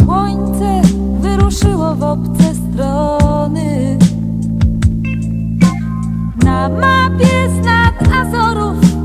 Słońce wyruszyło w obce strony. Na mapie z nad Azorów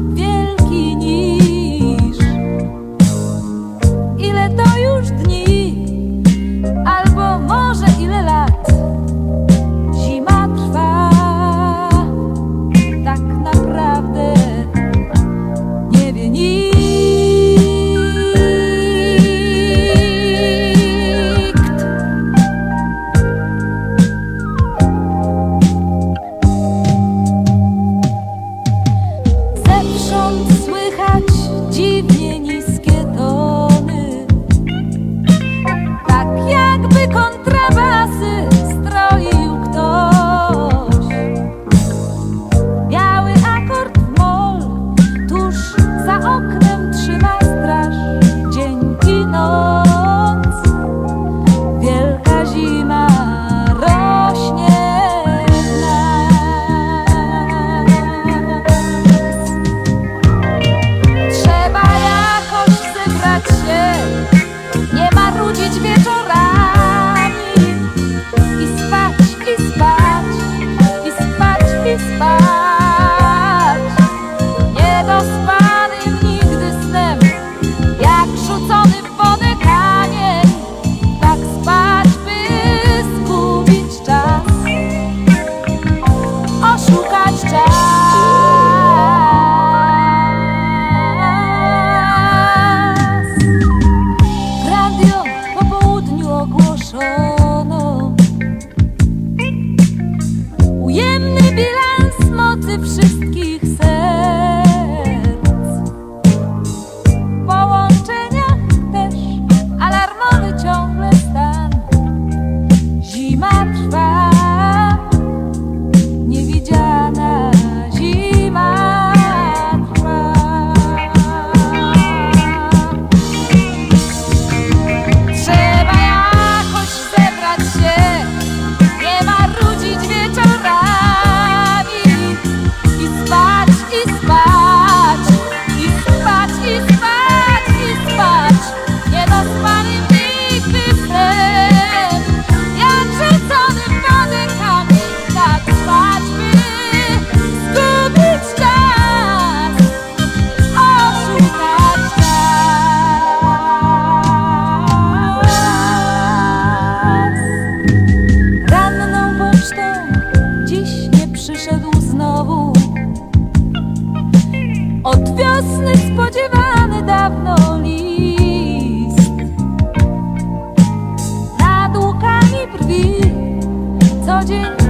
Od wiosny spodziewany dawno list. Nad łukami brwi codziennie